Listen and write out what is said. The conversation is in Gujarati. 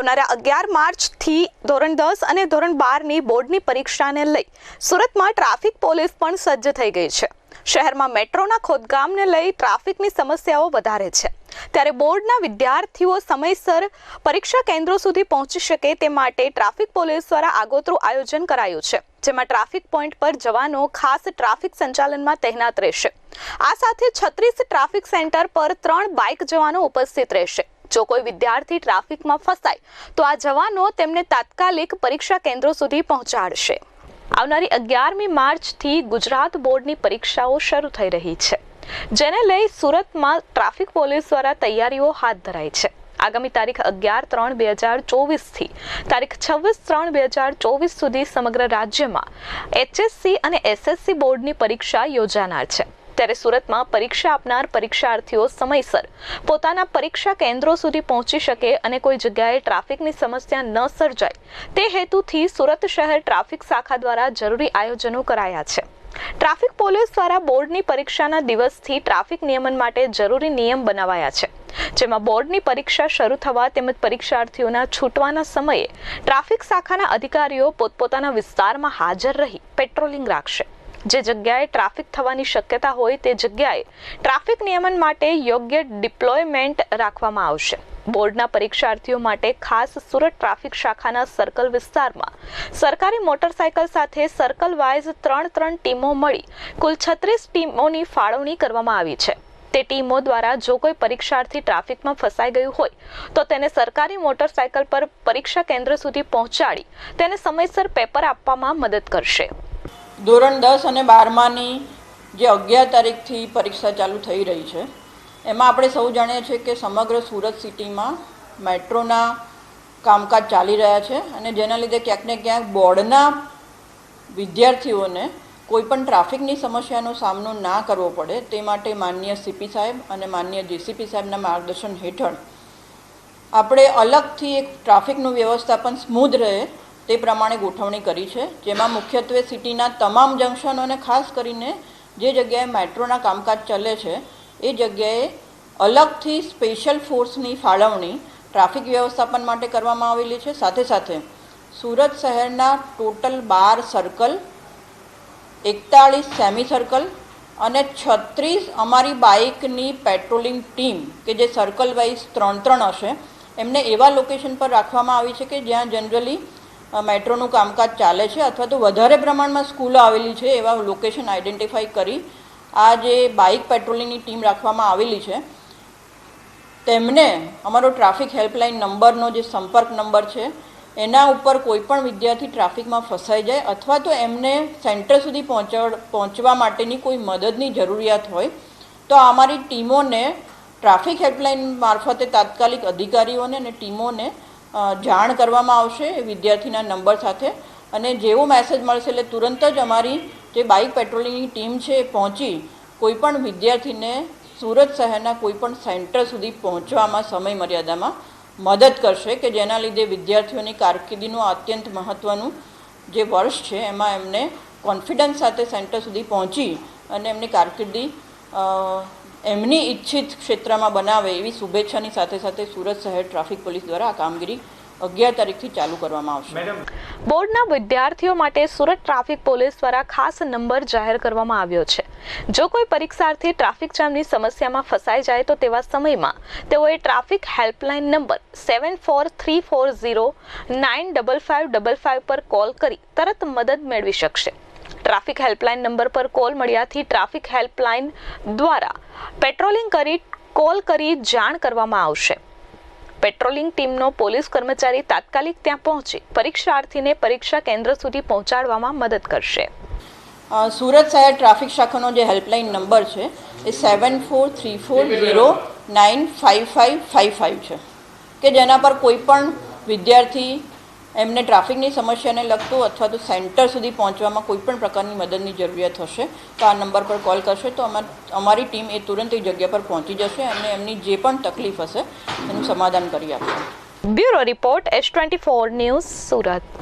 આવનારા અગિયાર માર્ચથી ધોરણ દસ અને ધોરણ બારની બોર્ડની પરીક્ષાને લઈ સુરતમાં ટ્રાફિક પોલીસ પણ સજ્જ થઈ ગઈ છે. શહેરમાં મેટ્રોના ખોદકામને લઈ ટ્રાફિકની સમસ્યાઓ વધારે છે. ત્યારે બોર્ડના વિદ્યાર્થીઓ સમયસર પરીક્ષા કેન્દ્રો સુધી પહોંચી શકે તે માટે ટ્રાફિક પોલીસ દ્વારા આગોતરું આયોજન કરાયું છે, જેમાં ટ્રાફિક પોઈન્ટ પર જવાનો ખાસ ટ્રાફિક સંચાલનમાં તહેનાત રહેશે. આ સાથે છત્રીસ ટ્રાફિક સેન્ટર પર ત્રણ બાઇક જવાનો ઉપસ્થિત રહેશે. જો કોઈ વિદ્યાર્થી ટ્રાફિકમાં ફસાય, તો આ જવાનો તેમને તાત્કાલિક પરીક્ષા કેન્દ્રો સુધી પહોંચાડશે. આવનારી અગિયારમી માર્ચથી ગુજરાત બોર્ડની પરીક્ષાઓ શરૂ થઈ રહી છે. જેને લઈ સુરતમાં ટ્રાફિક પોલીસ દ્વારા તૈયારીઓ હાથ ધરાઈ છે. આગામી તારીખ અગિયાર ત્રણ બે હજાર ચોવીસથી, તારીખ છવ્વીસ ત્રણ બે હજાર ચોવીસ સુધી સમગ્ર રાજ્યમાં એચએસસી અને એસએસસી બોર્ડની પરીક્ષા યોજાનાર છે. ત્યારે સુરતમાં પરીક્ષા આપનાર પરીક્ષાર્થીઓ સમયસર પોતાના પરીક્ષા કેન્દ્રો સુધી પહોંચી શકે અને કોઈ જગ્યાએ ટ્રાફિકની સમસ્યા ન સર્જાય. તે હેતુથી સુરત શહેર ટ્રાફિક શાખા દ્વારા જરૂરી આયોજનો કરાયા છે. ટ્રાફિક પોલીસ દ્વારા બોર્ડની પરીક્ષાના દિવસથી ટ્રાફિક નિયમન માટે જરૂરી નિયમ બનાવાયા છે. જેમાં બોર્ડની પરીક્ષા શરૂ થવા તેમજ પરીક્ષાર્થીઓના છૂટવાના સમયે ટ્રાફિક શાખાના અધિકારીઓ પોતપોતાના વિસ્તારમાં હાજર રહી પેટ્રોલિંગ રાખશે. જે જગ્યાએ ટ્રાફિક થવાની શક્યતા હોય તે જગ્યાએ ટ્રાફિક નિયમન માટે યોગ્ય ડિપ્લોયમેન્ટ રાખવામાં આવશે. બોર્ડના પરીક્ષાર્થીઓ માટે ખાસ સુરત ટ્રાફિક શાખાના સર્કલ વિસ્તારમાં સરકારી મોટરસાયકલ સાથે સર્કલ વાઇઝ ત્રણ ત્રણ ટીમો મળી કુલ છત્રીસ ટીમોની ફાળવણી કરવામાં આવી છે. તે ટીમો દ્વારા જો કોઈ પરીક્ષાર્થી ટ્રાફિકમાં ફસાઈ ગયું હોય, તો તેને સરકારી મોટરસાયકલ પર પરીક્ષા કેન્દ્ર સુધી પહોંચાડી તેને સમયસર પેપર આપવામાં મદદ કરશે. ધોરણ દસ અને બારમાની જે અગિયાર તારીખથી પરીક્ષા ચાલુ થઈ રહી છે, એમાં આપણે સૌ જાણીએ છીએ કે સમગ્ર સુરત સિટીમાં મેટ્રોના કામકાજ ચાલી રહ્યા છે અને જેના લીધે ક્યાંક ને ક્યાંક બોર્ડના વિદ્યાર્થીઓને કોઈપણ ટ્રાફિકની સમસ્યાનો સામનો ના કરવો પડે. તે માટે માન્ય સીપી સાહેબ અને માનનીય જીસીપી સાહેબના માર્ગદર્શન હેઠળ આપણે અલગથી એક ટ્રાફિકનું વ્યવસ્થાપન સ્મૂધ રહે તે પ્રમાણે ગોઠવણી કરી છે, જેમાં મુખ્યત્વે સિટીના તમામ જંકશનોને ખાસ કરીને જે જગ્યાએ મેટ્રોના કામકાજ ચાલે છે, એ જગ્યાએ અલગથી સ્પેશિયલ ફોર્સની ફાળવણી ટ્રાફિક વ્યવસ્થાપન માટે કરવામાં આવેલી છે. સાથે સાથે સુરત શહેરના ટોટલ બાર સર્કલ, એકતાળીસ સેમી સર્કલ અને છત્રીસ અમારી બાઇકની પેટ્રોલિંગ ટીમ, કે જે સર્કલ વાઇઝ ત્રણ ત્રણ હશે, એમને એવા લોકેશન પર રાખવામાં આવી છે કે જ્યાં જનરલી મેટ્રોનું કામકાજ ચાલે છે અથવા તો વધારે પ્રમાણમાં સ્કૂલો આવેલી છે એવા લોકેશન આઈડેન્ટિફાઈ કરી આ જે બાઇક પેટ્રોલિંગની ટીમ રાખવામાં આવેલી છે. તેમને અમારો ટ્રાફિક હેલ્પલાઇન નંબરનો જે સંપર્ક નંબર છે, એના ઉપર કોઈપણ વિદ્યાર્થી ટ્રાફિકમાં ફસાઈ જાય અથવા તો એમને સેન્ટર સુધી પહોંચવા પહોંચવા માટેની કોઈ મદદની જરૂરિયાત હોય, તો અમારી ટીમોને ટ્રાફિક હેલ્પલાઇન મારફતે તાત્કાલિક અધિકારીઓને અને ટીમોને જાણ કરવામાં આવશે વિદ્યાર્થીના નંબર સાથે. અને જેવો મેસેજ મળશે એટલે તુરંત જ અમારી જે બાઇક પેટ્રોલિંગની ટીમ છે એ પહોંચી કોઈપણ વિદ્યાર્થીને સુરત શહેરના કોઈપણ સેન્ટર સુધી પહોંચવામાં સમય મર્યાદામાં મદદ કરશે કે જેના લીધે વિદ્યાર્થીઓની કારકિર્દીનું અત્યંત મહત્ત્વનું જે વર્ષ છે એમાં એમને કોન્ફિડન્સ સાથે સેન્ટર સુધી પહોંચી અને એમની કારકિર્દી એમની ઈચ્છિત ક્ષેત્રમાં બનાવે એવી શુભેચ્છાની સાથે સાથે સુરત શહેર ટ્રાફિક પોલીસ દ્વારા આ કામગીરી અગિયાર તારીખથી ચાલુ કરવામાં આવશે. બોર્ડના વિદ્યાર્થીઓ માટે સુરત ટ્રાફિક પોલીસ દ્વારા ખાસ નંબર જાહેર કરવામાં આવ્યો છે. જો કોઈ પરીક્ષાર્થી ટ્રાફિક જામની સમસ્યામાં ફસાઈ જાય તો તેવા સમયમાં તેઓએ traffic helpline number seven four three four zero nine double five double five પર કોલ કરી તરત મદદ મેળવી શકશે. ટ્રાફિક હેલ્પલાઇન નંબર પર કોલ મળ્યાથી ટ્રાફિક હેલ્પલાઇન દ્વારા પેટ્રોલિંગ કરી, કોલ કરી જાણ કરવામાં આવશે. પેટ્રોલિંગ ટીમનો પોલીસ કર્મચારી તાત્કાલિક ત્યાં પહોંચી, પરીક્ષાર્થીને પરીક્ષા કેન્દ્ર સુધી પહોંચાડવામાં મદદ કરશે. સુરત શહેર ટ્રાફિક શાખાનો જે હેલ્પલાઇન નંબર છે, એ seven four three four zero nine five five five five છે. કે જેના પર કોઈ પણ વિદ્યાર્થી એમને ટ્રાફિકની સમસ્યાને લગતું અથવા તો સેન્ટર સુધી પહોંચવામાં કોઈ પણ પ્રકારની મદદની જરૂરિયાત હશે, તો આ નંબર પર કોલ કરશે તો અમારી ટીમ એ તુરંત એ જગ્યા પર પહોંચી જશે અને એમની જે પણ તકલીફ હશે એનું સમાધાન કરી આપશે. Bureau report S twenty four news Surat.